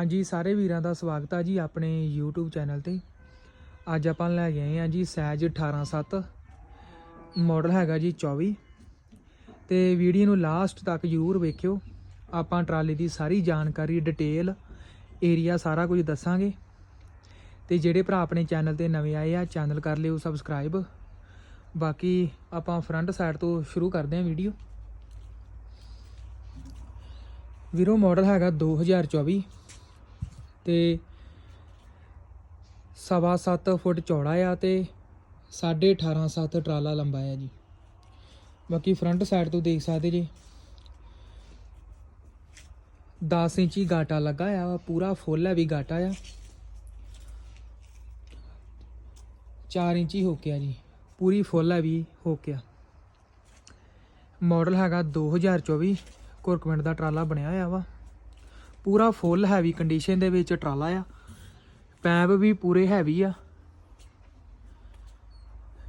ਹਾਂਜੀ, ਸਾਰੇ ਵੀਰਾਂ ਦਾ ਸਵਾਗਤ ਆ ਜੀ ਆਪਣੇ YouTube ਚੈਨਲ ਤੇ। ਅੱਜ ਆਪਾਂ ਲੈ ਗਏ ਆਏ ਆ ਜੀ ਸੈਜ 187 ਮਾਡਲ ਹੈਗਾ ਜੀ 24 ਤੇ ਵੀਡੀਓ ਨੂੰ ਲਾਸਟ ਤੱਕ ਜ਼ਰੂਰ ਵੇਖਿਓ। ਆਪਾਂ ਟਰਾਲੀ ਦੀ ਸਾਰੀ ਜਾਣਕਾਰੀ ਡਿਟੇਲ ਏਰੀਆ ਸਾਰਾ ਕੁਝ ਦੱਸਾਂਗੇ। ਤੇ ਜਿਹੜੇ ਭਰਾ ਆਪਣੇ ਚੈਨਲ ਤੇ ਨਵੇਂ ਆਏ ਆ, ਚੈਨਲ ਕਰ ਲਿਓ ਸਬਸਕ੍ਰਾਈਬ ਬਾਕੀ ਆਪਾਂ ਫਰੰਟ ਸਾਈਡ ਤੋਂ ਸ਼ੁਰੂ ਕਰਦੇ ਹਾਂ ਵੀਡੀਓ। ਵੀਰੋ ਮਾਡਲ ਹੈਗਾ 2024 ਤੇ ਸਵਾ ਸੱਤ ਫੁੱਟ ਚੌੜਾ ਆ ਤੇ 18.5 ਸੱਤ ਟਰਾਲਾ ਲੰਬਾ ਆ ਜੀ। ਬਾਕੀ ਫਰੰਟ ਸਾਈਡ ਤੋਂ ਦੇਖ ਸਕਦੇ ਜੀ। 10 ਇੰਚੀ ਗਾਟਾ ਲੱਗਾ ਆ ਵਾ, ਪੂਰਾ ਫੁੱਲ ਹੈ ਵੀ ਗਾਟਾ ਆ। 4 ਇੰਚੀ ਹੋ ਗਿਆ ਜੀ ਪੂਰੀ ਫੁੱਲ ਹੈ ਵੀ ਹੋ ਗਿਆ ਮਾਡਲ ਹੈਗਾ 2024 ਕੁਰਕਮੈਂਟ ਦਾ ਟਰਾਲਾ ਬਣਿਆ ਹੋਇਆ ਵਾ। ਪੂਰਾ ਫੁੱਲ ਹੈਵੀ ਕੰਡੀਸ਼ਨ ਦੇ ਵਿੱਚ ਟਰਾਲਾ ਆ। ਪੈਪ ਵੀ ਪੂਰੇ ਹੈਵੀ ਆ।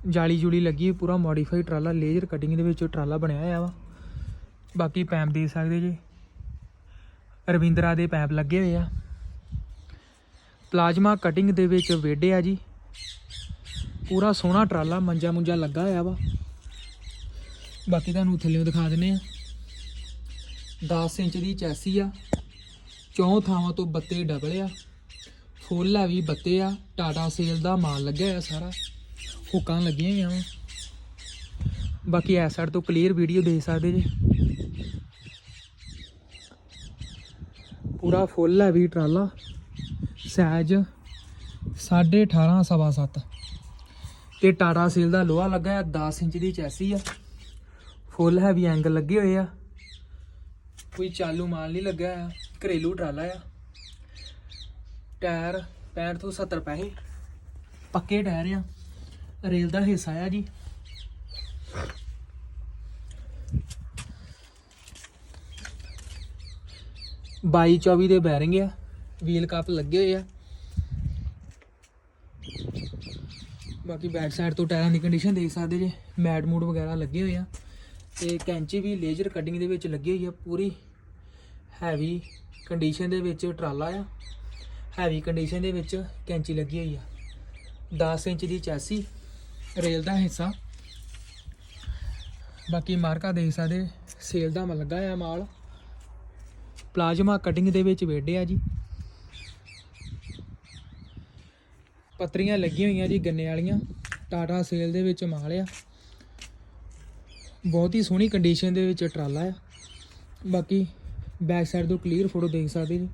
ਜਾਲੀ ਜੁਲੀ ਲੱਗੀ ਪੂਰਾ ਮੋਡੀਫਾਈਡ ਟਰਾਲਾ ਲੇਜ਼ਰ ਕਟਿੰਗ ਦੇ ਵਿੱਚ ਟਰਾਲਾ ਬਣਿਆ ਹੋਇਆ ਵਾ। ਬਾਕੀ ਪੈਪ ਦੇ ਸਕਦੇ ਜੀ। ਰਵਿੰਦਰਾ ਦੇ ਪੈਪ ਲੱਗੇ ਹੋਏ ਆ। ਪਲਾਜ਼ਮਾ ਕਟਿੰਗ ਦੇ ਵਿੱਚ ਵੇਡੇ ਆ ਜੀ। ਪੂਰਾ ਸੋਹਣਾ ਟਰਾਲਾ ਮੰਜਾ ਮੁੰਜਾ ਲੱਗਾ ਹੋਇਆ ਵਾ। ਬਾਕੀ ਤੁਹਾਨੂੰ ਥੱਲੇੋਂ ਦਿਖਾ ਦਿੰਨੇ ਆ। 10 ਇੰਚ ਦੀ ਚੈਸੀ ਆ। ਚੌਂ ਥਾਵਾਂ ਤੋਂ ਬੱਤੇ ਡਬਲ ਆ? ਫੁੱਲ ਆ ਵੀ ਬੱਤੇ ਆ, ਟਾਟਾ ਸੇਲ ਦਾ ਮਾਲ ਲੱਗਿਆ ਆ ਸਾਰਾ। ਹੁੱਕਾਂ ਲੱਗੀਆਂ ਹੋਈਆਂ ਵਾ। ਬਾਕੀ ਐਸ ਸਾਈਡ ਤੋਂ ਕਲੀਅਰ ਵੀਡੀਓ ਦੇਖ ਸਕਦੇ ਜੇ। ਪੂਰਾ ਫੁੱਲ ਹੈ ਵੀ ਟਰਾਲਾ। ਸਾਈਜ਼ 18.5 ਸਵਾ 7 ਤੇ ਟਾਟਾ ਸੇਲ ਦਾ ਲੋਹਾ ਲੱਗਾ ਆ 10 ਇੰਚ ਦੀ ਚੈਸੀ ਆ। ਫੁੱਲ ਹੈਵੀ ਐਂਗਲ ਲੱਗੇ ਹੋਏ ਆ। ਕੋਈ ਚਾਲੂ ਮਾਲ ਨਹੀਂ ਲੱਗਾ ਆ ਘਰੇਲੂ ਟਰਾਲਾ ਆ ਟਾਇਰ 65 ਤੋਂ 70 ਪੈਸੇ ਪੱਕੇ ਟਾਇਰ ਆ ਰੇਲ ਦਾ ਹਿੱਸਾ ਆ ਜੀ ਬਾਈ 24 ਦੇ ਬੈਰਿੰਗ ਆ ਵੀਲ ਕੱਪ ਲੱਗੇ ਹੋਏ ਆ ਬਾਕੀ ਬੈਕ ਸਾਈਡ ਤੋਂ ਟਾਇਰਾਂ ਦੀ ਕੰਡੀਸ਼ਨ ਦੇਖ ਸਕਦੇ ਜੇ ਮੈਟ ਮੂਡ ਵਗੈਰਾ ਲੱਗੇ ਹੋਏ ਆ ਤੇ ਕੈਂਚੀ ਵੀ ਲੇਜ਼ਰ ਕਟਿੰਗ ਦੇ ਵਿੱਚ ਲੱਗੀ ਹੋਈ ਆ ਪੂਰੀ ਹੈਵੀ ਕੰਡੀਸ਼ਨ ਦੇ ਵਿੱਚ ਟਰਾਲਾ ਆ। ਹੈਵੀ ਕੰਡੀਸ਼ਨ ਦੇ ਵਿੱਚ ਕੈਂਚੀ ਲੱਗੀ ਹੋਈ ਆ। 10 ਇੰਚ ਦੀ ਚੈਸੀ, ਰੇਲ ਦਾ ਹਿੱਸਾ। ਬਾਕੀ ਮਾਰਕਾ ਦੇਖ ਸਕਦੇ, ਸੇਲ ਦਾ ਲੱਗਾ ਆ ਮਾਲ। ਪਲਾਜ਼ਮਾ ਕਟਿੰਗ ਦੇ ਵਿੱਚ ਵੇਡੇ ਜੀ। ਪੱਤਰੀਆਂ ਲੱਗੀਆਂ ਹੋਈਆਂ ਜੀ ਗੰਨੇ ਵਾਲੀਆਂ। ਟਾਟਾ ਸੇਲ ਦੇ ਵਿੱਚ ਮਾਲ ਆ। ਬਹੁਤ ਹੀ ਸੋਹਣੀ ਕੰਡੀਸ਼ਨ ਦੇ ਵਿੱਚ ਟਰਾਲਾ ਆ। ਬਾਕੀ ਬੈਕ ਸਾਈਡ ਤੋਂ ਕਲੀਅਰ ਫੋਟੋ ਦੇਖ ਸਕਦੇ ਜੀ।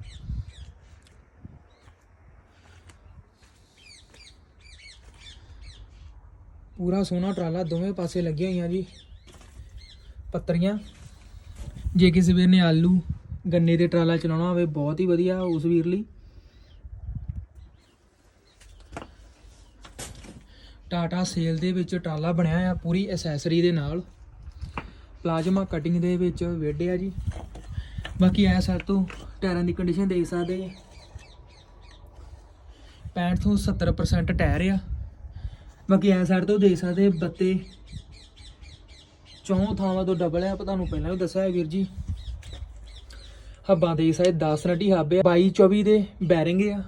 ਪੂਰਾ ਸੋਹਣਾ ਟਰਾਲਾ ਦੋਵੇਂ ਪਾਸੇ ਲੱਗੀਆਂ ਹੋਈਆਂ ਜੀ। ਪੱਤਰੀਆਂ। ਜੇ ਕਿਸੇ ਵੀਰ ਨੇ ਆਲੂ ਗੰਨੇ ਦੇ ਟਰਾਲਾ ਚਲਾਉਣਾ ਹੋਵੇ, ਬਹੁਤ ਹੀ ਵਧੀਆ ਉਸ ਵੀਰ ਲਈ। ਟਾਟਾ ਸੇਲ ਦੇ ਵਿੱਚ ਟਰਾਲਾ ਬਣਿਆ ਆ, ਪੂਰੀ ਐਸੈਸਰੀ ਦੇ ਨਾਲ। ਪਲਾਜ਼ਮਾ ਕਟਿੰਗ ਦੇ ਵਿੱਚ ਵੇਡੇ ਜੀ। ਬਾਕੀ ਐ ਸਰ ਤੋਂ ਟਾਇਰਾਂ ਦੀ ਕੰਡੀਸ਼ਨ ਦੇਖ ਸਕਦੇ ਜੀ। 65 ਤੋਂ 70% ਟਾਇਰ ਆ। ਬਾਕੀ ਐ ਸਾਈਡ ਤੋਂ ਦੇਖ ਸਕਦੇ ਬੱਤੇ। ਚੌਂ ਥਾਵਾਂ ਤੋਂ ਡਬਲ ਆ ਤੁਹਾਨੂੰ ਪਹਿਲਾਂ ਵੀ ਦੱਸਿਆ ਵੀਰ ਜੀ। ਹੱਬਾਂ ਦੇ ਸਕਦੇ 10 ਨਟੀ ਹੱਬ ਆ। 22 24 ਦੇ ਬੈਰਿੰਗ ਆ।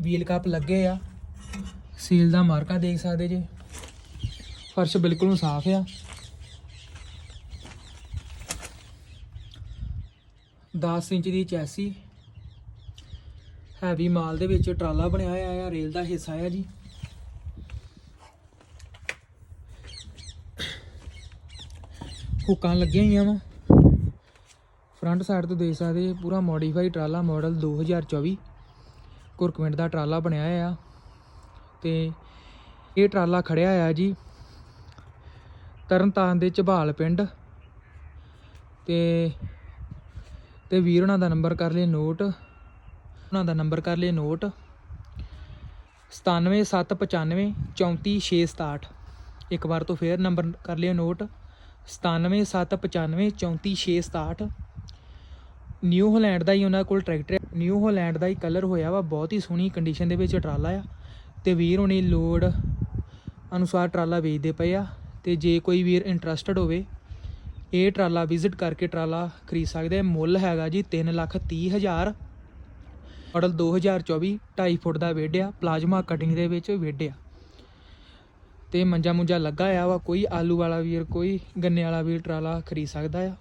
ਵੀਲ ਕੱਪ ਲੱਗੇ ਆ। ਸੀਲ ਦਾ ਮਾਰਕਾ ਦੇਖ ਸਕਦੇ ਜੇ। ਫਰਸ਼ ਬਿਲਕੁਲ ਸਾਫ਼ ਆ। 10 ਇੰਚ ਦੀ ਚੈਸੀ ਹੈਵੀ ਮਾਲ ਦੇ ਵਿੱਚ ਟਰਾਲਾ ਬਣਿਆ ਹੋਇਆ ਆ, ਰੇਲ ਦਾ ਹਿੱਸਾ ਆ ਜੀ। ਹੁੱਕਾਂ ਲੱਗੀਆਂ ਹੋਈਆਂ ਵਾ। ਫਰੰਟ ਸਾਈਡ ਤੋਂ ਦੇਖ ਸਕਦੇ, ਪੂਰਾ ਮੋਡੀਫਾਈ ਟਰਾਲਾ ਮਾਡਲ 2024 ਕੁਰਕਮੈਂਟ ਦਾ ਟਰਾਲਾ ਬਣਿਆ ਹੋਇਆ ਆ। ਤੇ ਇਹ ਟਰਾਲਾ ਖੜਿਆ ਆ ਜੀ, ਤਰਨਤਾਰਨ ਦੇ ਝਬਾਲ ਪਿੰਡ। ਤੇ ਤੇ ਵੀਰ ਉਹਨਾਂ ਦਾ ਨੰਬਰ ਕਰ ਲਈ ਨੋਟ। ਉਹਨਾਂ ਦਾ ਨੰਬਰ ਕਰ ਲਈ ਨੋਟ। 97795 34667 ਇੱਕ ਵਾਰ ਤੋਂ ਫੇਰ ਨੰਬਰ ਕਰ ਲਿਓ ਨੋਟ। 97795 34667 ਨਿਊ ਹੋਲੈਂਡ ਦਾ ਹੀ ਉਹਨਾਂ ਕੋਲ ਟਰੈਕਟਰ ਨਿਊ ਹੋਲੈਂਡ ਦਾ ਹੀ ਕਲਰ ਹੋਇਆ ਵਾ, ਬਹੁਤ ਹੀ ਸੋਹਣੀ ਕੰਡੀਸ਼ਨ ਦੇ ਵਿੱਚ ਟਰਾਲਾ ਆ। ਤੇ ਵੀਰ ਹੁਣੀ ਲੋਡ ਅਨੁਸਾਰ ਟਰਾਲਾ ਵੇਚਦੇ ਪਏ ਆ। ਤੇ ਜੇ ਕੋਈ ਵੀਰ ਇੰਟਰਸਟਡ ਹੋਵੇ ਇਹ ਟਰਾਲਾ ਵਿਜ਼ਿਟ ਕਰਕੇ ਟਰਾਲਾ ਖਰੀਦ ਸਕਦੇ ਆ ਮੁੱਲ ਹੈਗਾ ਜੀ 3 ਲੱਖ 30 ਹਜ਼ਾਰ। ਮਾਡਲ 2024 2.5 ਫੁੱਟ ਦਾ ਵੇਡ ਪਲਾਜ਼ਮਾ ਕਟਿੰਗ ਦੇ ਵਿੱਚ ਵੇਡ ਆ ਤੇ ਮੰਜਾ ਮੁੰਜਾ ਲੱਗਾ ਆ ਵਾ, ਕੋਈ ਆਲੂ ਵਾਲਾ ਵੀਰ, ਕੋਈ ਗੰਨੇ ਵਾਲਾ ਵੀਰ ਟਰਾਲਾ ਖਰੀਦ ਸਕਦਾ ਆ।